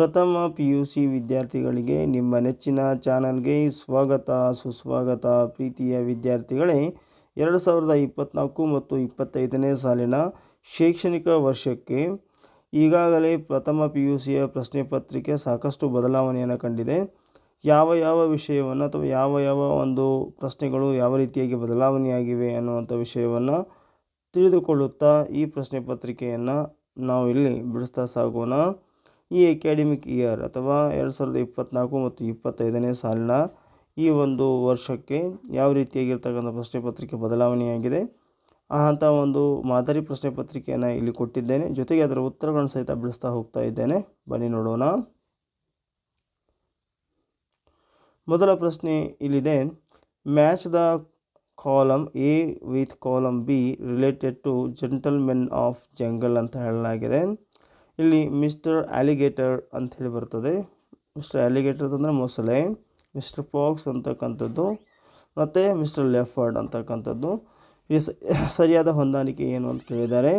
ಪ್ರಥಮ P U C ವಿದ್ಯಾರ್ಥಿಗಳಿಗೆ ನಿಮ್ಮ ನೆಚ್ಚಿನ ಚಾನಲ್ಗೆ ಸ್ವಾಗತ, ಸುಸ್ವಾಗತ. ಪ್ರೀತಿಯ ವಿದ್ಯಾರ್ಥಿಗಳೇ, ಎರಡು ಸಾವಿರದ ಇಪ್ಪತ್ತ್ನಾಲ್ಕು ಮತ್ತು ಇಪ್ಪತ್ತೈದನೇ ಸಾಲಿನ ಶೈಕ್ಷಣಿಕ ವರ್ಷಕ್ಕೆ ಈಗಾಗಲೇ ಪ್ರಥಮ ಪಿ ಯು ಸಿಯ ಪ್ರಶ್ನೆ ಪತ್ರಿಕೆ ಸಾಕಷ್ಟು ಬದಲಾವಣೆಯನ್ನು ಕಂಡಿದೆ. ಯಾವ ಯಾವ ವಿಷಯವನ್ನು ಅಥವಾ ಯಾವ ಯಾವ ಒಂದು ಪ್ರಶ್ನೆಗಳು ಯಾವ ರೀತಿಯಾಗಿ ಬದಲಾವಣೆಯಾಗಿವೆ ಅನ್ನುವಂಥ ವಿಷಯವನ್ನು ತಿಳಿದುಕೊಳ್ಳುತ್ತಾ ಈ ಪ್ರಶ್ನೆ ಪತ್ರಿಕೆಯನ್ನು ನಾವು ಇಲ್ಲಿ ಬಿಡಿಸ್ತಾ ಸಾಗೋಣ. ಈ ಅಕಾಡೆಮಿಕ್ ಇಯರ್ ಅಥವಾ ಎರಡು ಸಾವಿರದ ಇಪ್ಪತ್ತ್ನಾಲ್ಕು ಮತ್ತು ಇಪ್ಪತ್ತೈದನೇ ಸಾಲಿನ ಈ ಒಂದು ವರ್ಷಕ್ಕೆ ಯಾವ ರೀತಿಯಾಗಿರ್ತಕ್ಕಂಥ ಪ್ರಶ್ನೆ ಪತ್ರಿಕೆ ಬದಲಾವಣೆಯಾಗಿದೆ? ಅಂಥ ಒಂದು ಮಾದರಿ ಪ್ರಶ್ನೆ ಪತ್ರಿಕೆಯನ್ನು ಇಲ್ಲಿ ಕೊಟ್ಟಿದ್ದೇನೆ. ಜೊತೆಗೆ ಅದರ ಉತ್ತರಗಳನ್ನು ಸಹಿತ ಬಿಡಿಸ್ತಾ ಹೋಗ್ತಾ ಇದ್ದೇನೆ. ಬನ್ನಿ ನೋಡೋಣ. ಮೊದಲ ಪ್ರಶ್ನೆ ಇಲ್ಲಿದೆ. Match the column A with column B related to gentlemen of jungle ಅಂತ ಹೇಳಲಾಗಿದೆ. ಇಲ್ಲಿ ಮಿಸ್ಟರ್ ಆಲಿಗೇಟರ್ ಅಂತ ಹೇಳಿ ಬರ್ತದೆ. ಮಿಸ್ಟರ್ ಆಲಿಗೇಟರ್ ಅಂತಂದರೆ ಮೊಸಳೆ ಮಿಸ್ಟರ್ ಫಾಕ್ಸ್ ಅಂತಕ್ಕಂಥದ್ದು, ಮತ್ತು ಮಿಸ್ಟರ್ ಲೆಫರ್ಡ್ ಅಂತಕ್ಕಂಥದ್ದು. ಸರಿಯಾದ ಹೊಂದಾಣಿಕೆ ಏನು ಅಂತ ಕೇಳಿದ್ದಾರೆ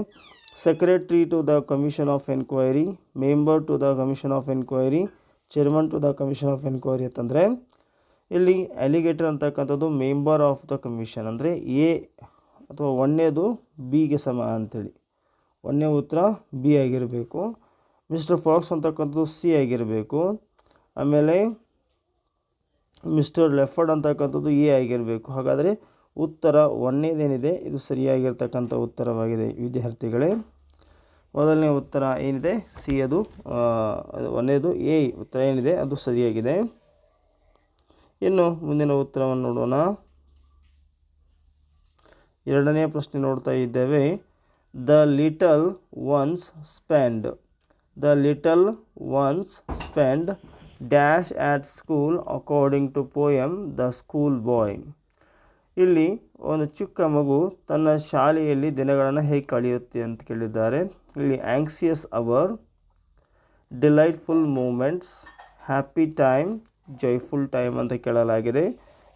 secretary to the commission of enquiry member to the commission of enquiry chairman to the commission of enquiry ಅಂತಂದರೆ, ಇಲ್ಲಿ ಅಲಿಗೇಟರ್ ಅಂತಕ್ಕಂಥದ್ದು ಮೆಂಬರ್ ಆಫ್ ದ ಕಮಿಷನ್ ಅಂದರೆ ಎ ಅಥವಾ ಒಂದನೇದು ಬಿಗೆ ಸಮ ಅಂಥೇಳಿ ಒಂದನೇ ಉತ್ತರ ಬಿ ಆಗಿರಬೇಕು. ಮಿಸ್ಟರ್ ಫಾಕ್ಸ್ ಅಂತಕ್ಕಂಥದ್ದು ಸಿ ಆಗಿರಬೇಕು. ಆಮೇಲೆ ಮಿಸ್ಟರ್ ಲೆಫರ್ಡ್ ಅಂತಕ್ಕಂಥದ್ದು ಎ ಆಗಿರಬೇಕು. ಹಾಗಾದರೆ ಉತ್ತರ ಒಂದನೇದೇನಿದೆ ಇದು ಸರಿಯಾಗಿರ್ತಕ್ಕಂಥ ಉತ್ತರವಾಗಿದೆ. ವಿದ್ಯಾರ್ಥಿಗಳೇ, ಮೊದಲನೇ ಉತ್ತರ ಏನಿದೆ? ಸಿ ಅದು ಒಂದನೇದು ಎ, ಉತ್ತರ ಏನಿದೆ? ಅದು ಸರಿಯಾಗಿದೆ. ಇನ್ನು ಮುಂದಿನ ಉತ್ತರವನ್ನು ನೋಡೋಣ. ಎರಡನೇ ಪ್ರಶ್ನೆ ನೋಡ್ತಾ ಇದ್ದೇವೆ. The little ones spend the little ones spend dash at school according to poem the school boy ಇಲ್ಲಿ ಒಂದು ಚಿಕ್ಕ ಮಗು ತನ್ನ ಶಾಲೆಯಲ್ಲಿ ದಿನಗಳನ್ನು ಹೇಗೆ ಕಳೆಯುತ್ತೆ ಅಂತ ಕೇಳಿದ್ದಾರೆ. ಇಲ್ಲಿ anxious hour delightful moments happy time joyful time ಅಂತ ಕೇಳಲಾಗಿದೆ.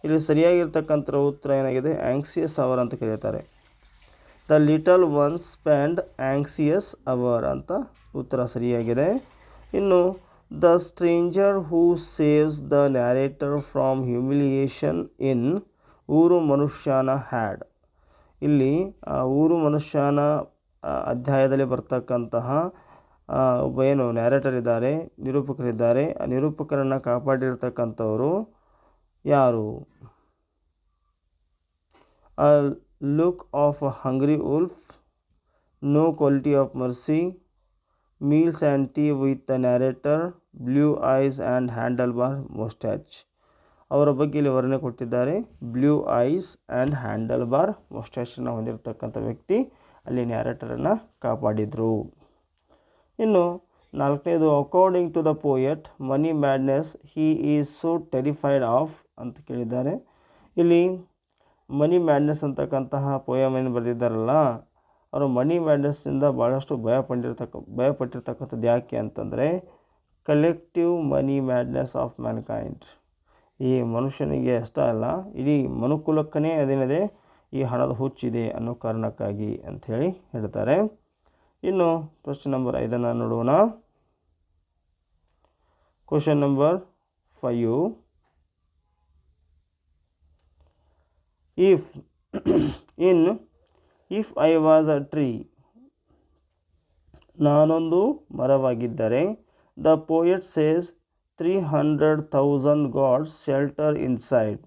ಇಲ್ಲಿ ಸರಿಯಾಗಿರ್ತಕ್ಕಂಥ ಉತ್ತರ ಏನಾಗಿದೆ? ಆ್ಯಂಕ್ಸಿಯಸ್ ಅವರ್ ಅಂತ ಕರೀತಾರೆ. The little one spend anxious hour ಅಂತ ಉತ್ತರ ಸರಿಯಾಗಿದೆ. ಇನ್ನು the stranger who saves the narrator from humiliation in ಊರು ಮನುಷ್ಯನ ಹ್ಯಾಡ್ ಇಲ್ಲಿ ಊರು ಮನುಷ್ಯನ ಅಧ್ಯಾಯದಲ್ಲಿ ಬರ್ತಕ್ಕಂತಹ ಏನು ನ್ಯಾರೇಟರ್ ಇದ್ದಾರೆ, ನಿರೂಪಕರಿದ್ದಾರೆ. ಆ ನಿರೂಪಕರನ್ನು ಕಾಪಾಡಿರ್ತಕ್ಕಂಥವರು ಯಾರು? Look of a hungry wolf no quality of mercy meals and tea with the narrator blue eyes and handlebar moustache ಅವರ ಬಗ್ಗೆ ಇಲ್ಲಿ ವರ್ಣನೆ ಕೊಟ್ಟಿದ್ದಾರೆ. Blue eyes and handle bar ಮೊಸ್ಟ್ಯಾಚನ್ನು ಹೊಂದಿರತಕ್ಕಂಥ ವ್ಯಕ್ತಿ ಅಲ್ಲಿ ನ್ಯಾರೇಟರನ್ನು ಕಾಪಾಡಿದರು. ಇನ್ನು ನಾಲ್ಕನೇದು according to the poet money madness he is so terrified of ಅಂತ ಕೇಳಿದ್ದಾರೆ. ಇಲ್ಲಿ ಮನಿ ಮ್ಯಾಡ್ನೆಸ್ ಅಂತಕ್ಕಂತಹ ಪೋಯಮ್ ಏನು ಬರೆದಿದ್ದಾರಲ್ಲ, ಅವರು ಮನಿ ಮ್ಯಾಡ್ನೆಸ್ಸಿಂದ ಭಾಳಷ್ಟು ಭಯ ಪಟ್ಟಿರ್ತಕ್ಕ ಭಯಪಟ್ಟಿರ್ತಕ್ಕಂಥದ್ದು ಯಾಕೆ ಅಂತಂದರೆ collective money madness of mankind ಈ ಮನುಷ್ಯನಿಗೆ ಅಷ್ಟೇ ಅಲ್ಲ, ಇಡೀ ಮನುಕುಲಕ್ಕನೇ ಅದೇನಿದೆ, ಈ ಹಣದ ಹುಚ್ಚಿದೆ ಅನ್ನೋ ಕಾರಣಕ್ಕಾಗಿ ಅಂಥೇಳಿ ಹೇಳ್ತಾರೆ. ಇನ್ನು ಪ್ರಶ್ನೆ ನಂಬರ್ ಐದನ್ನು ನೋಡೋಣ. Question number five if in if I was a tree ನಾನೊಂದು ಮರವಾಗಿದ್ದರೆ the poet says three hundred thousand gods shelter inside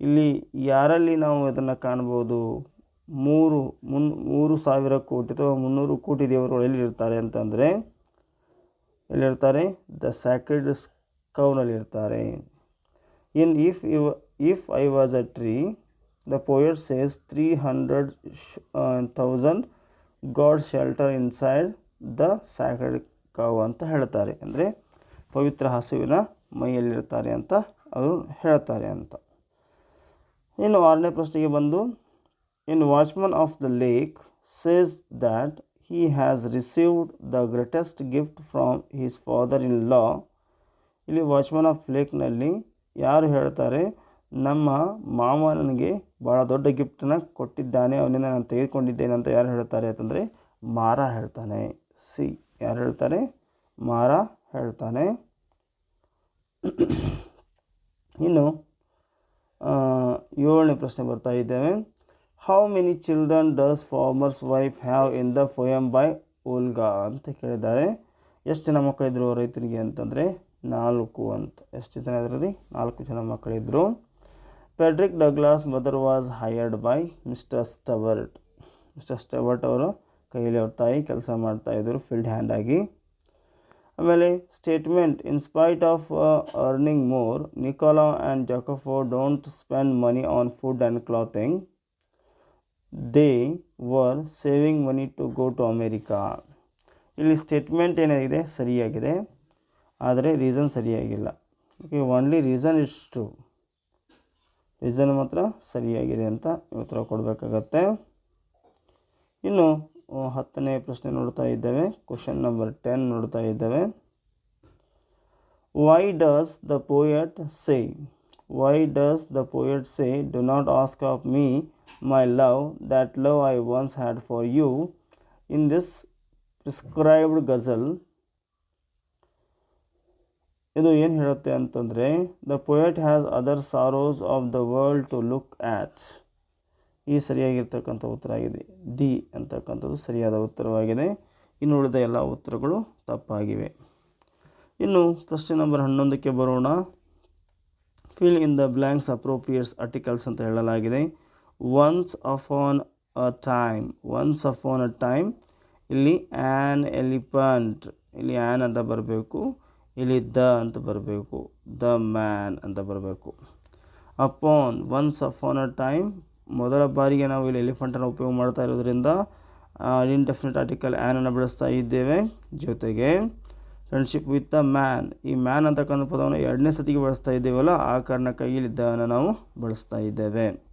ಇಲ್ಲಿ ಯಾರಲ್ಲಿ ನಾವು ಇದನ್ನು ಕಾಣ್ಬೋದು? ಮೂರು, ಮುನ್, ಮೂರು ಸಾವಿರ ಕೋಟಿ ಅಥವಾ ಮುನ್ನೂರು ಕೋಟಿ ದೇವರುಗಳು ಎಲ್ಲಿರ್ತಾರೆ ಅಂತಂದರೆ, ಎಲ್ಲಿರ್ತಾರೆ? The sacred ಕೌನಲ್ಲಿರ್ತಾರೆ in if if if I was a tree says three hundred thousand god shelter inside the sacred cow ಅಂತ ಹೇಳ್ತಾರೆ. ಅಂದರೆ ಪವಿತ್ರ ಹಸುವಿನ ಮೈಯಲ್ಲಿರ್ತಾರೆ ಅಂತ ಅವರು ಹೇಳ್ತಾರೆ ಅಂತ. ಇನ್ನು ಆರನೇ ಪ್ರಶ್ನೆಗೆ ಬಂದು in watchman of the lake says that he has received the greatest gift from his father in law. ಇಲ್ಲಿ ವಾಚ್ಮನ್ ಆಫ್ ಲೇಕ್ನಲ್ಲಿ ಯಾರು ಹೇಳ್ತಾರೆ? ನಮ್ಮ ಮಾಮ ನನಗೆ ಭಾಳ ದೊಡ್ಡ ಗಿಫ್ಟನ್ನು ಕೊಟ್ಟಿದ್ದಾನೆ. ಅವನಿಂದ ನಾನು ತೆಗೆದುಕೊಂಡಿದ್ದೇನೆ ಅಂತ ಯಾರು ಹೇಳ್ತಾರೆ ಅಂತಂದರೆ ಮಾರ ಹೇಳ್ತಾನೆ ಸಿ. ಯಾರು ಹೇಳ್ತಾರೆ ಮಾರ ಹೇಳ್ತಾನೆ ಇನ್ನು ಏಳನೇ ಪ್ರಶ್ನೆ ಬರ್ತಾ ಇದ್ದೇವೆ. How many children does farmer's wife have in the poem by Olga ಅಂತ ಕೇಳಿದ್ದಾರೆ. ಎಷ್ಟು ಜನ ಮಕ್ಕಳಿದ್ರು ರೈತರಿಗೆ ಅಂತಂದರೆ ನಾಲ್ಕು ಅಂತ. ಎಷ್ಟು ಜನ ಇದರಲ್ಲಿ? ನಾಲ್ಕು ಜನ ಮಕ್ಕಳಿದ್ರು. Pedrick Douglas mother was hired by mister Stewart mister Stewart ಅವರು ಕೈಯಲ್ಲಿ ಅವ್ರ ತಾಯಿ ಕೆಲಸ ಮಾಡ್ತಾಯಿದ್ರು ಫೀಲ್ಡ್ ಹ್ಯಾಂಡ್ ಆಗಿ. ಆಮೇಲೆ statement in spite of earning more Nicola and Jacopo don't spend money on food and clothing they were saving money to go to America ಇಲ್ಲಿ statement ಏನಾಗಿದೆ? ಸರಿಯಾಗಿದೆ. ಆದರೆ ರೀಸನ್ ಸರಿಯಾಗಿಲ್ಲ. Okay only reason it's two reason ಮಾತ್ರ ಸರಿಯಾಗಿದೆ ಅಂತ ಉತ್ತರ ಕೊಡಬೇಕಾಗತ್ತೆ. ಇನ್ನು ಹತ್ತನೇ ಪ್ರಶ್ನೆ ನೋಡ್ತಾ ಇದ್ದೇವೆ. ಕ್ವಶನ್ ನಂಬರ್ ಟೆನ್ ನೋಡ್ತಾ ಇದ್ದೇವೆ. Why does the poet say why does the poet say do not ask of me my love that love I once had for you in this prescribed ghazal ಇದು ಏನು ಹೇಳುತ್ತೆ ಅಂತಂದರೆ the poet has other sorrows of the world to look at ಈ ಸರಿಯಾಗಿರ್ತಕ್ಕಂಥ ಉತ್ತರ ಆಗಿದೆ. D ಅಂತಕ್ಕಂಥದ್ದು ಸರಿಯಾದ ಉತ್ತರವಾಗಿದೆ. ಇನ್ನು ಉಳಿದ ಎಲ್ಲ ಉತ್ತರಗಳು ತಪ್ಪಾಗಿವೆ. ಇನ್ನು ಪ್ರಶ್ನೆ ನಂಬರ್ ಹನ್ನೊಂದಕ್ಕೆ ಬರೋಣ. Fill in the blanks appropriates articles ಅಂತ ಹೇಳಲಾಗಿದೆ. Once upon a time once upon a time ಇಲ್ಲಿ ಆ್ಯನ್ ಎಲಿಫಂಟ್ ಇಲ್ಲಿ ಆ್ಯನ್ ಅಂತ ಬರಬೇಕು. ಇಲ್ಲಿ ದ ಅಂತ ಬರಬೇಕು. ದ ಮ್ಯಾನ್ ಅಂತ ಬರಬೇಕು. Upon once upon a time ಮೊದಲ ಬಾರಿಗೆ ನಾವು ಇಲ್ಲಿ ಎಲಿಫೆಂಟನ್ನು ಉಪಯೋಗ ಮಾಡ್ತಾ ಇರೋದ್ರಿಂದ ಇನ್ಡೆಫಿನೆಟ್ ಆರ್ಟಿಕಲ್ ಆ್ಯನನ್ನು ಬಳಸ್ತಾ ಇದ್ದೇವೆ. ಜೊತೆಗೆ ಫ್ರೆಂಡ್ಶಿಪ್ ವಿತ್ ದ ಮ್ಯಾನ್ ಈ ಮ್ಯಾನ್ ಅಂತಕ್ಕಂಥ ಪದವನ್ನು ಎರಡನೇ ಸತಿಗೆ ಬಳಸ್ತಾ ಇದ್ದೇವಲ್ಲ, ಆ ಕಾರಣಕ್ಕಾಗಿ ಇಲ್ಲಿ ದನ್ನು ನಾವು ಬಳಸ್ತಾ ಇದ್ದೇವೆ.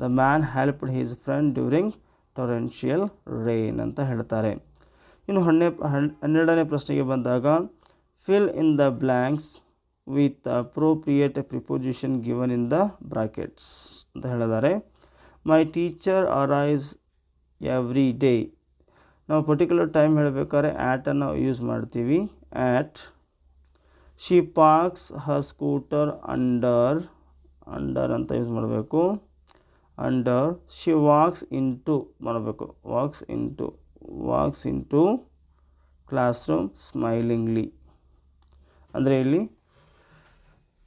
The man helped his friend during torrential rain ಅಂತ ಹೇಳ್ತಾರೆ. ಇನ್ನು ಹನ್ನೆ, ಹನ್- ಹನ್ನೆರಡನೇ ಪ್ರಶ್ನೆಗೆ ಬಂದಾಗ fill in the blanks with appropriate preposition given in the brackets ಅಂತ ಹೇಳಿದ್ದಾರೆ. My teacher arrives every day ನಾವು ಪರ್ಟಿಕ್ಯುಲರ್ ಟೈಮ್ ಹೇಳಬೇಕಾದ್ರೆ ಆ್ಯಟನ್ನು ಯೂಸ್ ಮಾಡ್ತೀವಿ. At she parks her scooter under under ಅಂತ ಯೂಸ್ ಮಾಡಬೇಕು. ಅಂಡರ್ ಶಿ ವಾಕ್ಸ್ ಇಂಟು ಮಾಡಬೇಕು. Walks into walks into classroom smilingly ಅಂದರೆ ಇಲ್ಲಿ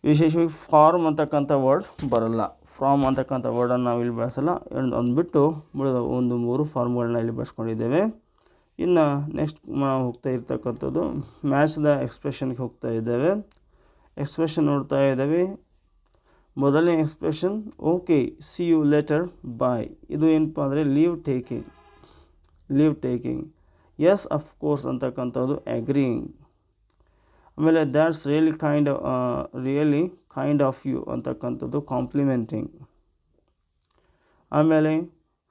ವಿಶೇಷವಾಗಿ ಫಾರ್ಮ್ ಅಂತಕ್ಕಂಥ ವರ್ಡ್ ಬರಲ್ಲ. ಫ್ರಾಮ್ ಅಂತಕ್ಕಂಥ ವರ್ಡನ್ನು ನಾವು ಇಲ್ಲಿ ಬಳಸಲ್ಲ. ಒಂದು ಒಂದು ಬಿಟ್ಟು ಉಳಿದ ಒಂದು ಮೂರು ಫಾರ್ಮ್ಗಳನ್ನ ಇಲ್ಲಿ ಬಳಸ್ಕೊಂಡಿದ್ದೇವೆ. ಇನ್ನು ನೆಕ್ಸ್ಟ್ ನಾವು ಹೋಗ್ತಾ ಇರ್ತಕ್ಕಂಥದ್ದು ಮ್ಯಾಚ್ ದ ಎಕ್ಸ್ಪ್ರೆಷನ್ಗೆ ಹೋಗ್ತಾ ಇದ್ದೇವೆ. ಎಕ್ಸ್ಪ್ರೆಷನ್ ನೋಡ್ತಾ ಇದ್ದೇವೆ. ಮೊದಲನೇ expression okay see you later bye ಇದು ಏನಪ್ಪ ಅಂದರೆ leave taking leave taking yes of course ಅಂತಕ್ಕಂಥದ್ದು ಅಗ್ರಿಂಗ್ ಆಮೇಲೆ that's really kind really kind of you ಅಂತಕ್ಕಂಥದ್ದು ಕಾಂಪ್ಲಿಮೆಂಟಿಂಗ್ ಆಮೇಲೆ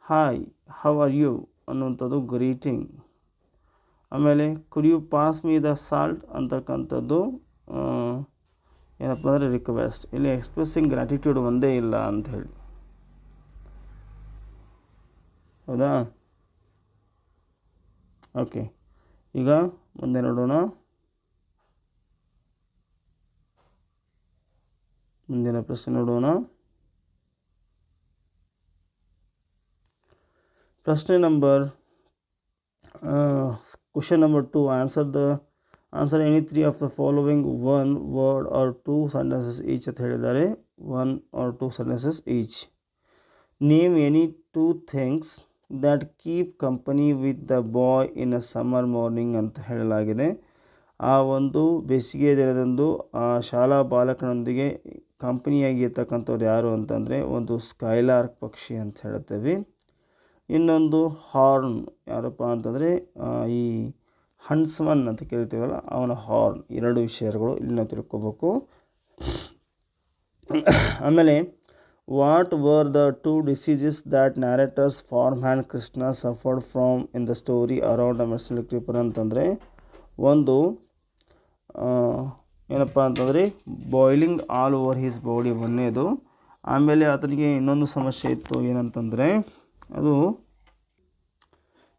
ಹಾಯ್ ಹೌ ಆರ್ ಯು ಅನ್ನುವಂಥದ್ದು ಗ್ರೀಟಿಂಗ್ ಆಮೇಲೆ could you pass me the salt ಅಂತಕ್ಕಂಥದ್ದು ಏನಪ್ಪ ಅಂದರೆ ರಿಕ್ವೆಸ್ಟ್ ಇಲ್ಲಿ ಎಕ್ಸ್ಪ್ರೆಸ್ಸಿಂಗ್ ಗ್ರ್ಯಾಟಿಟ್ಯೂಡ್ ಒಂದೇ ಇಲ್ಲ ಅಂಥೇಳಿ ಹೌದಾ? ಓಕೆ ಈಗ ಮುಂದೆ ನೋಡೋಣ. ಮುಂದಿನ ಪ್ರಶ್ನೆ ನೋಡೋಣ. ಪ್ರಶ್ನೆ number question number two, answer the, answer any three of the following one word or two sentences each ಅಂತ ಹೇಳಿದ್ದಾರೆ. One or two sentences each name any two things that keep company with the boy in a summer morning ಅಂತ ಹೇಳಲಾಗಿದೆ. ಆ ಒಂದು ಬೇಸಿಗೆ ದಿನದಂದು, ಆ ಶಾಲಾ ಬಾಲಕನೊಂದಿಗೆ ಕಂಪನಿಯಾಗಿರ್ತಕ್ಕಂಥವ್ರು ಯಾರು ಅಂತಂದರೆ ಒಂದು ಸ್ಕೈಲಾರ್ಕ್ ಪಕ್ಷಿ ಅಂತ ಹೇಳ್ತೇವೆ. ಇನ್ನೊಂದು ಹಾರ್ನ್ ಯಾರಪ್ಪ ಅಂತಂದರೆ ಈ ಹನ್ಸ್ಮನ್ ಅಂತ ಕೇಳ್ತೀವಲ್ಲ, ಅವನ ಹಾರ್ನ್ ಎರಡು ವಿಷಯಗಳು ಇಲ್ಲಿ ನಾವು ತಿಳ್ಕೊಬೇಕು. ಆಮೇಲೆ, what were the two diseases that narrators farm hand Krishna suffered from in the story around a medicinal creeper ಅಂತಂದರೆ, ಒಂದು ಏನಪ್ಪ ಅಂತಂದರೆ boiling all over his body ಒಂದನೇದು ಆಮೇಲೆ ಆತನಿಗೆ ಇನ್ನೊಂದು ಸಮಸ್ಯೆ ಇತ್ತು ಏನಂತಂದರೆ ಅದು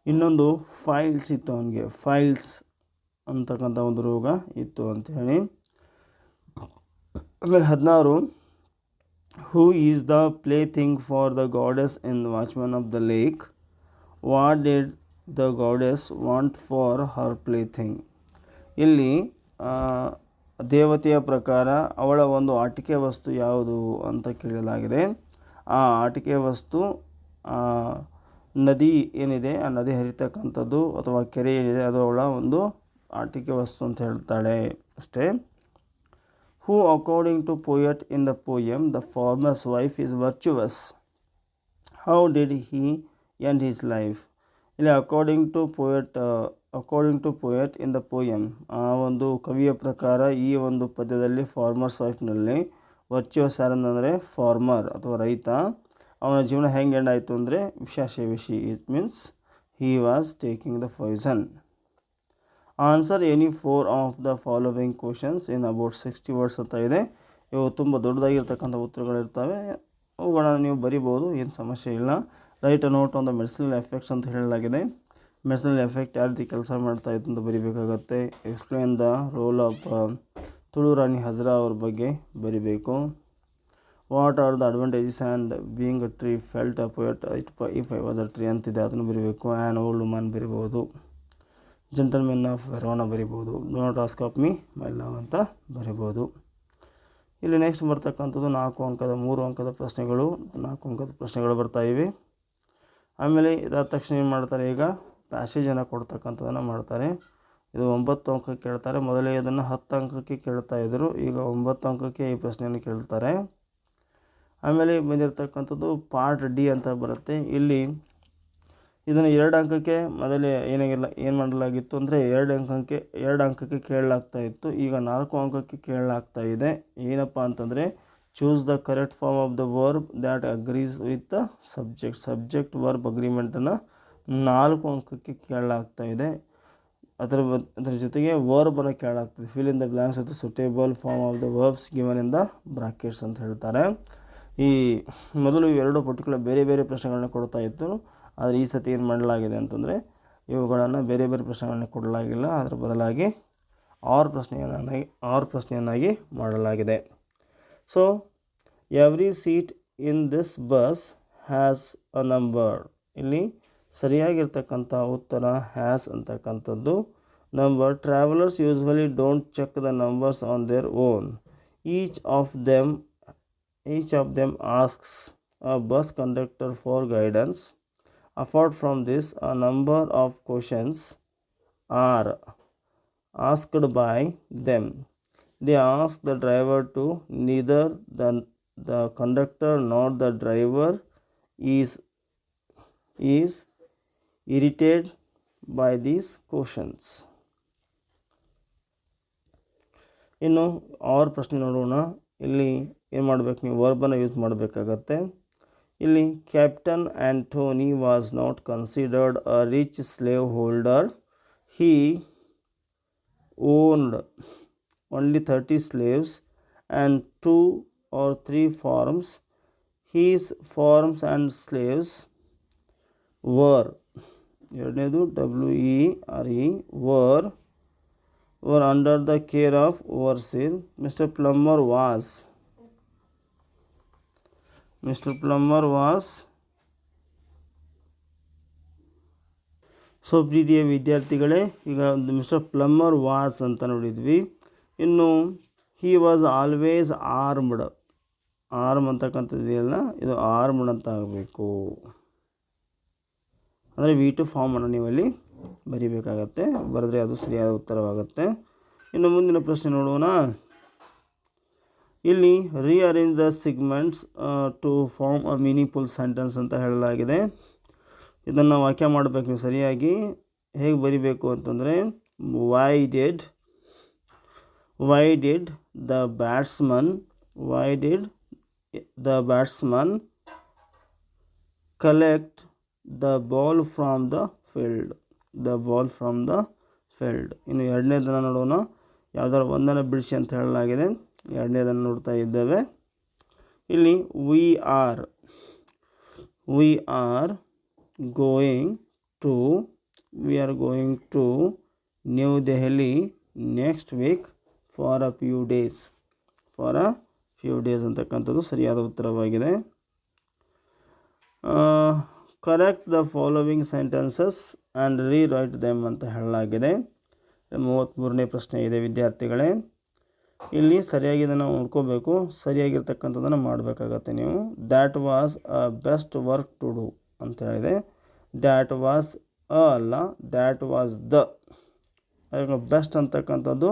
ಇನ್ನೊಂದು ಫೈಲ್ಸ್ ಇತ್ತು ಅವನಿಗೆ. ಫೈಲ್ಸ್ ಅಂತಕ್ಕಂಥ ಒಂದು ರೋಗ ಇತ್ತು ಅಂಥೇಳಿ ಆಮೇಲೆ ಹದಿನಾರು who is the plaything for the goddess in watchman of the lake what did the goddess want for her plaything ಇಲ್ಲಿ ದೇವತೆಯ ಪ್ರಕಾರ ಅವಳ ಒಂದು ಆಟಿಕೆ ವಸ್ತು ಯಾವುದು ಅಂತ ಕೇಳಲಾಗಿದೆ. ಆ ಆಟಿಕೆ ವಸ್ತು ನದಿ ಏನಿದೆ, ಆ ನದಿ ಹರಿತಕ್ಕಂಥದ್ದು ಅಥವಾ ಕೆರೆ ಏನಿದೆ, ಅದು ಅವಳ ಒಂದು ಆಟಿಕೆ ವಸ್ತು ಅಂತ ಹೇಳ್ತಾಳೆ ಅಷ್ಟೇ. Who according to poet in the poem the farmer's wife is virtuous how did he end his life ಇಲ್ಲಿ according to poet according to poet in the poem ಆ ಒಂದು ಕವಿಯ ಪ್ರಕಾರ ಈ ಒಂದು ಪದ್ಯದಲ್ಲಿ ಫಾರ್ಮರ್ಸ್ ವೈಫ್ನಲ್ಲಿ ವರ್ಚುವಸ್ ಯಾರಂದರೆ ಫಾರ್ಮರ್ ಅಥವಾ ರೈತ. ಅವನ ಜೀವನ ಹೆಂಗೆ ಎಂಡ್ ಆಯಿತು ಅಂದರೆ ವಿಷ ವಿಷಿ it means he was taking the poison answer any four of the following questions in about sixty words ಅಂತ ಇದೆ. ಇವು ತುಂಬ ದೊಡ್ಡದಾಗಿರ್ತಕ್ಕಂಥ ಉತ್ತರಗಳಿರ್ತವೆ. ಅವುಗಳನ್ನು ನೀವು ಬರಿಬೋದು ಏನು ಸಮಸ್ಯೆ ಇಲ್ಲ. Write note on the medicinal effects ಅಂತ ಹೇಳಲಾಗಿದೆ. ಮೆಡಿಸಿನಲ್ ಎಫೆಕ್ಟ್ ಯಾವ ರೀತಿ ಕೆಲಸ ಮಾಡ್ತಾ ಅಂತ ಬರಿಬೇಕಾಗತ್ತೆ. Explain the role of Tulu Rani Hajra ಅವ್ರ ಬಗ್ಗೆ ಬರಿಬೇಕು. What are the advantages and being a tree felt a poet it if I was a tree ಅಂತಿದೆ, ಅದನ್ನು ಬರಿಬೇಕು. ಆ್ಯನ್ ಓಲ್ಡ್ ಮ್ಯಾನ್ ಬರಿಬೋದು ಜೆಂಟಲ್ಮೆನ್ ಆಫ್ ವೆರೋನ ಬರಿಬೋದು do not ask of me my love ಅಂತ ಬರಿಬೋದು ಇಲ್ಲಿ ನೆಕ್ಸ್ಟ್ ಬರ್ತಕ್ಕಂಥದ್ದು ನಾಲ್ಕು ಅಂಕದ, ಮೂರು ಅಂಕದ ಪ್ರಶ್ನೆಗಳು. ನಾಲ್ಕು ಅಂಕದ ಪ್ರಶ್ನೆಗಳು ಬರ್ತಾ ಇವೆ. ಆಮೇಲೆ ಇದಾದ ತಕ್ಷಣ ಏನು ಮಾಡ್ತಾರೆ ಈಗ? ಪ್ಯಾಸೇಜನ್ನು ಕೊಡ್ತಕ್ಕಂಥದ್ದನ್ನು ಮಾಡ್ತಾರೆ. ಇದು ಒಂಬತ್ತು ಅಂಕಕ್ಕೆ ಕೇಳ್ತಾರೆ. ಮೊದಲೇ ಇದನ್ನು ಹತ್ತು ಅಂಕಕ್ಕೆ ಕೇಳ್ತಾ ಇದ್ದರು ಈಗ ಒಂಬತ್ತು ಅಂಕಕ್ಕೆ ಈ ಪ್ರಶ್ನೆಯನ್ನು ಕೇಳ್ತಾರೆ. ಆಮೇಲೆ ಬಂದಿರತಕ್ಕಂಥದ್ದು ಪಾರ್ಟ್ ಡಿ ಅಂತ ಬರುತ್ತೆ. ಇಲ್ಲಿ ಇದನ್ನು ಎರಡು ಅಂಕಕ್ಕೆ ಮೊದಲೇ ಏನಾಗಿಲ್ಲ, ಏನು ಮಾಡಲಾಗಿತ್ತು ಅಂದರೆ ಎರಡು ಅಂಕಕ್ಕೆ ಎರಡು ಅಂಕಕ್ಕೆ ಕೇಳಲಾಗ್ತಾ ಇತ್ತು. ಈಗ ನಾಲ್ಕು ಅಂಕಕ್ಕೆ ಕೇಳಲಾಗ್ತಾ ಇದೆ. ಏನಪ್ಪ ಅಂತಂದರೆ choose the correct form of the verb that agrees with the subject subject verb ಅಗ್ರಿಮೆಂಟನ್ನು ನಾಲ್ಕು ಅಂಕಕ್ಕೆ ಕೇಳಲಾಗ್ತಾ ಇದೆ. ಅದರ ಬ ಅದರ ಜೊತೆಗೆ ವರ್ಬನ್ನು ಕೇಳಲಾಗ್ತದೆ ಫಿಲ್ ಇನ್ ದ ಬ್ಲ್ಯಾಂಕ್ಸ್ ಅಥವಾ suitable form of the verbs given in the brackets ಅಂತ ಹೇಳ್ತಾರೆ. ಈ ಮೊದಲು ಇವೆರಡು ಪರ್ಟಿಕ್ಯುಲರ್ ಬೇರೆ ಬೇರೆ ಪ್ರಶ್ನೆಗಳನ್ನ ಕೊಡ್ತಾ ಇತ್ತು. ಆದರೆ ಈ ಸತಿ ಏನು ಮಾಡಲಾಗಿದೆ ಅಂತಂದರೆ ಇವುಗಳನ್ನು ಬೇರೆ ಬೇರೆ ಪ್ರಶ್ನೆಗಳನ್ನ ಕೊಡಲಾಗಿಲ್ಲ. ಅದರ ಬದಲಾಗಿ ಆರು ಪ್ರಶ್ನೆಯನ್ನಾಗಿ ಆರು ಪ್ರಶ್ನೆಯನ್ನಾಗಿ ಮಾಡಲಾಗಿದೆ. So every seat in this bus has a number ಇಲ್ಲಿ ಸರಿಯಾಗಿರ್ತಕ್ಕಂಥ ಉತ್ತರ ಹ್ಯಾಸ್ ಅಂತಕ್ಕಂಥದ್ದು number travellers usually don't check the numbers on their own each of them each of them asks a bus conductor for guidance. Apart from this, a number of questions are asked by them. They ask the driver to neither the, the conductor nor the driver is is irritated by these questions. ಇನ್ನು ಆರು ಪ್ರಶ್ನೆ ನೋಡೋಣ. ಇಲ್ಲಿ ಏನು ಮಾಡಬೇಕು ನೀವು? ವರ್ಬನ್ನು use ಮಾಡಬೇಕಾಗತ್ತೆ. ಇಲ್ಲಿ captain Antony was not considered a rich slave holder he owned only thirty slaves and two or three farms his farms and slaves were ಎರಡನೇದು W E R E were were under the care of overseer mister Plummer was mister Plummer was so ಪ್ರೀತಿಯ ವಿದ್ಯಾರ್ಥಿಗಳೇ, ಈಗ ಒಂದು mister Plummer was ಅಂತ ನೋಡಿದ್ವಿ. ಇನ್ನು he was always armed arm ಅಂತಕ್ಕಂಥದ್ದು ಇದು ಆರ್ಮ್ಡ್ ಅಂತ ಆಗಬೇಕು. ಅಂದರೆ ವಿ ಟು ಫಾರ್ಮನ್ನು ನೀವಲ್ಲಿ ಬರಿಬೇಕಾಗತ್ತೆ. ಬರೆದ್ರೆ ಅದು ಸರಿಯಾದ ಉತ್ತರವಾಗುತ್ತೆ. ಇನ್ನು ಮುಂದಿನ ಪ್ರಶ್ನೆ ನೋಡೋಣ. ಇಲ್ಲಿ rearrange the segments to form a meaningful sentence ಅಂತ ಹೇಳಲಾಗಿದೆ. ಇದನ್ನು ವಾಕ್ಯ ಮಾಡಬೇಕು ನೀವು ಸರಿಯಾಗಿ. ಹೇಗೆ ಬರಿಬೇಕು ಅಂತಂದರೆ why did why did the batsman why did the batsman collect the ball from the field. The ball from the field. ಇನ್ನು ಎರಡನೇದನ್ನು ನೋಡೋಣ. ಯಾವ್ದಾರು ಒಂದನ್ನು ಬಿಡಿಸಿ ಅಂತ ಹೇಳಲಾಗಿದೆ. ಎರಡನೇದನ್ನು ನೋಡ್ತಾ ಇದ್ದೇವೆ. ಇಲ್ಲಿ we are we are going to we are going to new Delhi next week for a few days for a few days ಅಂತಕ್ಕಂಥದ್ದು ಸರಿಯಾದ ಉತ್ತರವಾಗಿದೆ. Correct the following sentences and rewrite them ಅಂತ ಹೇಳಲಾಗಿದೆ. ಮೂವತ್ತ್ಮೂರನೇ ಪ್ರಶ್ನೆ ಇದೆ, ವಿದ್ಯಾರ್ಥಿಗಳೇ. ಇಲ್ಲಿ ಸರಿಯಾಗಿ ಇದನ್ನು ನೋಡ್ಕೋಬೇಕು. ಸರಿಯಾಗಿರ್ತಕ್ಕಂಥದ್ದನ್ನು ಮಾಡಬೇಕಾಗತ್ತೆ ನೀವು. That was a best work to do ಅಂತ ಹೇಳಿದೆ. ದ್ಯಾಟ್ ವಾಸ್ ಅ ಅಲ್ಲ ದ್ಯಾಟ್ ವಾಸ್ ದ ಬೆಸ್ಟ್ ಅಂತಕ್ಕಂಥದ್ದು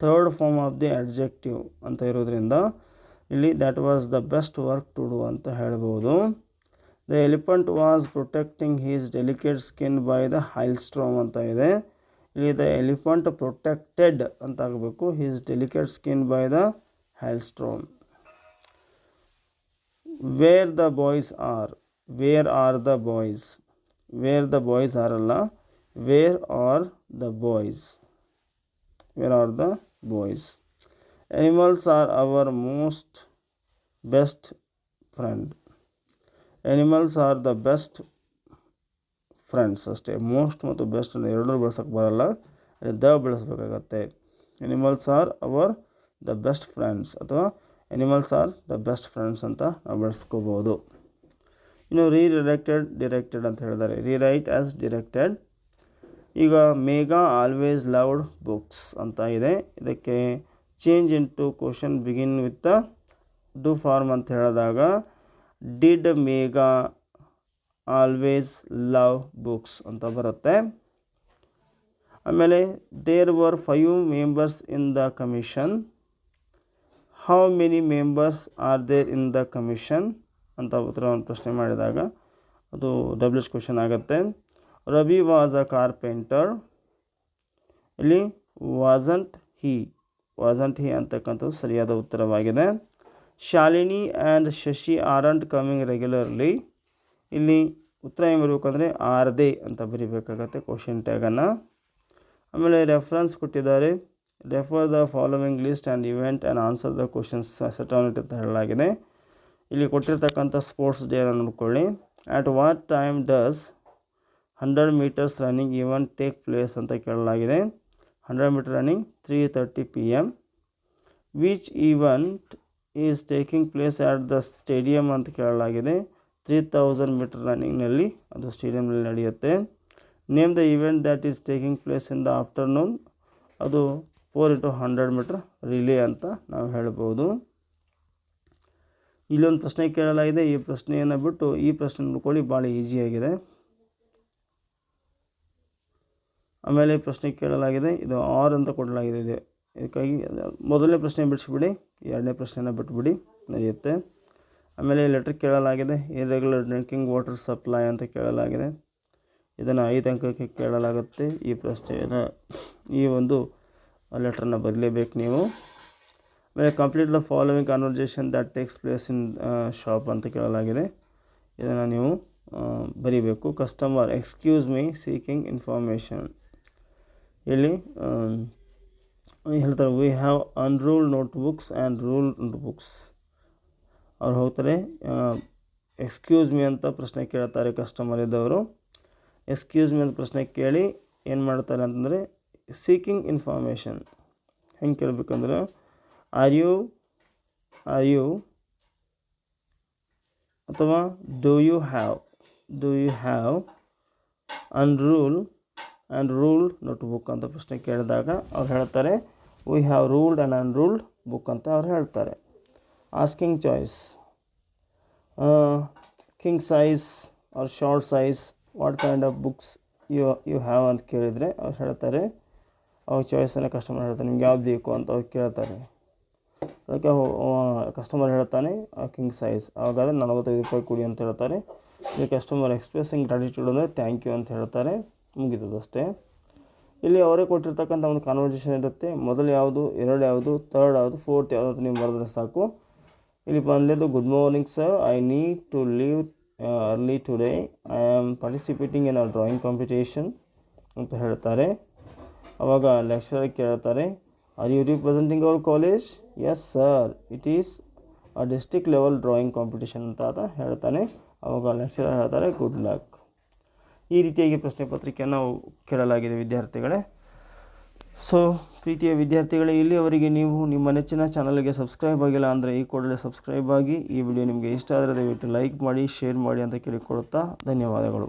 third form of the adjective ಅಂತ ಇರೋದ್ರಿಂದ ಇಲ್ಲಿ that was the best work to do ಅಂತ ಹೇಳ್ಬೋದು. The elephant was protecting his delicate skin by the hailstorm ಅಂತ ಇದೆ. ಇಲ್ಲಿ ದ ಎಲಿಫೆಂಟ್ ಪ್ರೊಟೆಕ್ಟೆಡ್ ಅಂತ ಆಗಬೇಕು his delicate skin by the hailstorm where the boys are where are the boys where the boys are ಅಲ್ಲ? Where are the boys where are the boys animals are our most best friend animals are the best friends ಅಷ್ಟೇ. Most ಮತ್ತು best ಎರಡೂ ಬೆಳೆಸೋಕ್ಕೆ ಬರೋಲ್ಲ the ಬೆಳೆಸ್ಬೇಕಾಗತ್ತೆ. Animals are our the best friends ಅಥವಾ animals are the best friends ಅಂತ ನಾವು ಬೆಳೆಸ್ಕೋಬೋದು. ಇನ್ನು ರೀ ಡಿರೆಕ್ಟೆಡ್ ಅಂತ ಹೇಳಿದ್ದಾರೆ. ರೀರೈಟ್ ಆ್ಯಸ್ ಡಿರೆಕ್ಟೆಡ್ ಈಗ ಮೇಘಾ ಆಲ್ವೇಸ್ ಲವ್ಡ್ ಬುಕ್ಸ್ ಅಂತ ಇದೆ. ಇದಕ್ಕೆ change into question begin with do form ಅಂತ ಹೇಳಿದಾಗ did Megha always love books ಅಂತ ಬರುತ್ತೆ. ಆಮೇಲೆ there were five members in the commission how many members are there in the commission ಅಂತ ಉತ್ತರವನ್ನು ಪ್ರಶ್ನೆ ಮಾಡಿದಾಗ ಅದು ಡಬ್ಲ್ಯೂಸ್ ಕ್ವಶನ್ ಆಗುತ್ತೆ. ರವಿ ವಾಸ್ ಅ ಕಾರ್ಪೆಂಟರ್ ಇಲ್ಲಿ ವಾಸಂಟ್ ಹಿ ವಾಸಂಟ್ ಹಿ ಅಂತಕ್ಕಂಥದ್ದು ಸರಿಯಾದ ಉತ್ತರವಾಗಿದೆ. Shalini and Shashi aren't coming regularly ಇಲ್ಲಿ ಉತ್ತರ ಏನು ಬರಬೇಕಂದ್ರೆ ಆರ್ ದೇ ಅಂತ ಬರೀಬೇಕಾಗತ್ತೆ ಕ್ವಶನ್ ಟ್ಯಾಗನ್ನು ಆಮೇಲೆ ರೆಫರೆನ್ಸ್ ಕೊಟ್ಟಿದ್ದಾರೆ. Refer the following list and event and answer the questions it ಅಂತ ಹೇಳಲಾಗಿದೆ ಇಲ್ಲಿ ಕೊಟ್ಟಿರ್ತಕ್ಕಂಥ ಸ್ಪೋರ್ಟ್ಸ್ ಡೇನ ನೋಡ್ಕೊಳ್ಳಿ. At what time does hundred metres running event take place ಅಂತ ಕೇಳಲಾಗಿದೆ. Hundred metre running three thirty P M which event is taking place at the stadium ಅಂತ ಕೇಳಲಾಗಿದೆ. ತ್ರೀ ತೌಸಂಡ್ ಮೀಟರ್ ರನ್ನಿಂಗ್ನಲ್ಲಿ ಅದು ಸ್ಟೇಡಿಯಂನಲ್ಲಿ ನಡೆಯುತ್ತೆ. Name the event that is taking place in the afternoon ಅದು four into hundred metre relay ಅಂತ ನಾವು ಹೇಳ್ಬೋದು. ಇಲ್ಲೊಂದು ಪ್ರಶ್ನೆ ಕೇಳಲಾಗಿದೆ. ಈ ಪ್ರಶ್ನೆಯನ್ನು ಬಿಟ್ಟು ಈ ಪ್ರಶ್ನೆ ನೋಡ್ಕೊಳ್ಳಿ, ಭಾಳ ಈಸಿಯಾಗಿದೆ ಆಮೇಲೆ ಪ್ರಶ್ನೆ ಕೇಳಲಾಗಿದೆ. ಇದು ಆರ್ ಅಂತ ಕೊಡಲಾಗಿದೆ. ಇದೆ ಇದಕ್ಕಾಗಿ ಮೊದಲನೇ ಪ್ರಶ್ನೆ ಬಿಡಿಸ್ಬಿಡಿ, ಎರಡನೇ ಪ್ರಶ್ನೆನ ಬಿಟ್ಬಿಡಿ, ನಡೆಯುತ್ತೆ. ಆಮೇಲೆ ಲೆಟ್ರ್ ಕೇಳಲಾಗಿದೆ ಇರೆಗ್ಯುಲರ್ ಡ್ರಿಂಕಿಂಗ್ ವಾಟರ್ ಸಪ್ಲೈ ಅಂತ ಕೇಳಲಾಗಿದೆ. ಇದನ್ನು ಐದು ಅಂಕಕ್ಕೆ ಕೇಳಲಾಗುತ್ತೆ. ಈ ಪ್ರಶ್ನೆಯನ್ನು, ಈ ಒಂದು ಲೆಟ್ರನ್ನ ಬರಲೇಬೇಕು ನೀವು. ಆಮೇಲೆ complete the following conversation that takes place in shop ಅಂತ ಕೇಳಲಾಗಿದೆ. ಇದನ್ನು ನೀವು ಬರೀಬೇಕು. Customer excuse me seeking information ಇಲ್ಲಿ ಹೇಳ್ತಾರೆ we have unruled note books and rule books ಅವ್ರು ಹೋಗ್ತಾರೆ ಎಕ್ಸ್ಕ್ಯೂಸ್ ಮೀ ಅಂತ ಪ್ರಶ್ನೆ ಕೇಳ್ತಾರೆ ಕಸ್ಟಮರ್ ಇದ್ದವರು. ಎಕ್ಸ್ಕ್ಯೂಸ್ ಮೀ ಅಂತ ಪ್ರಶ್ನೆ ಕೇಳಿ ಏನು ಮಾಡ್ತಾರೆ ಅಂತಂದರೆ ಸೀಕಿಂಗ್ ಇನ್ಫಾರ್ಮೇಷನ್ ಹೆಂಗೆ ಕೇಳಬೇಕಂದ್ರೆ ಆರ್ ಯು ಆರ್ ಯು ಅಥವಾ do you have do you have unrule and ruled note book ಅಂತ ಪ್ರಶ್ನೆ ಕೇಳಿದಾಗ ಅವ್ರು ಹೇಳ್ತಾರೆ we have ruled and unruled book ಅಂತ ಅವ್ರು ಹೇಳ್ತಾರೆ. Asking choice king size or short size what kind of books you you have ಅಂತ ಕೇಳಿದರೆ ಅವ್ರು ಹೇಳ್ತಾರೆ, ಅವ್ರ ಚಾಯ್ಸನ್ನು ಕಸ್ಟಮರ್ ಹೇಳ್ತಾರೆ, ನಿಮ್ಗೆ ಯಾವ್ದು ಬೇಕು? ಅಂತ ಅವ್ರು ಕೇಳ್ತಾರೆ. ಅದಕ್ಕೆ ಕಸ್ಟಮರ್ ಹೇಳ್ತಾನೆ ಕಿಂಗ್ ಸೈಜ್ ಆವಾಗಾದ್ರೆ ನಲವತ್ತೈದು ರೂಪಾಯಿ ಕೊಡಿ ಅಂತ ಹೇಳ್ತಾರೆ. ಈ ಕಸ್ಟಮರ್ ಎಕ್ಸ್ಪ್ರೆಸಿಂಗ್ ಗ್ರಾಟಿಟ್ಯೂಡ್ ಅಂದರೆ ಥ್ಯಾಂಕ್ ಯು ಅಂತ ಹೇಳ್ತಾರೆ. ಮುಗಿತದಷ್ಟೇ ಇಲ್ಲಿ ಅವರೇ ಕೊಟ್ಟಿರ್ತಕ್ಕಂಥ ಒಂದು ಕಾನ್ವರ್ಸೇಷನ್ ಇರುತ್ತೆ. ಮೊದಲು ಯಾವುದು, ಎರಡು ಯಾವುದು ತರ್ಡ್ ಯಾವುದು ಫೋರ್ತ್ ಯಾವುದು ಅಂತ ನೀವು ಬರೆದ್ರೆ ಸಾಕು. ಇಲ್ಲಿ ಬಂದಿದ್ದು good morning sir I need to leave early today I am participating in a drawing competition ಅಂತ ಹೇಳ್ತಾರೆ. ಅವಾಗ ಲೆಕ್ಚರರ್ ಕೇಳ್ತಾರೆ are you representing our college yes sir it is a district level drawing competition ಅಂತ ಆತ ಹೇಳ್ತಾನೆ. ಅವಾಗ lecturer ಹೇಳ್ತಾರೆ good luck ಈ ರೀತಿಯಾಗಿ ಪ್ರಶ್ನೆ ಪತ್ರಿಕೆಯನ್ನು ಕೇಳಲಾಗಿದೆ ವಿದ್ಯಾರ್ಥಿಗಳೇ. ಸೊ ಪ್ರೀತಿಯ ವಿದ್ಯಾರ್ಥಿಗಳೇ, ಇಲ್ಲಿಯವರೆಗೆ ನೀವು ನಿಮ್ಮ ನೆಚ್ಚಿನ ಚಾನಲ್ಗೆ ಸಬ್ಸ್ಕ್ರೈಬ್ ಆಗಿಲ್ಲ ಅಂದರೆ ಈ ಕೂಡಲೇ ಸಬ್ಸ್ಕ್ರೈಬ್ ಆಗಿ ಈ ವಿಡಿಯೋ ನಿಮಗೆ ಇಷ್ಟ ಆದರೆ ದಯವಿಟ್ಟು ಲೈಕ್ ಮಾಡಿ, ಶೇರ್ ಮಾಡಿ ಅಂತ ಕೇಳಿಕೊಳ್ಳುತ್ತಾ ಧನ್ಯವಾದಗಳು.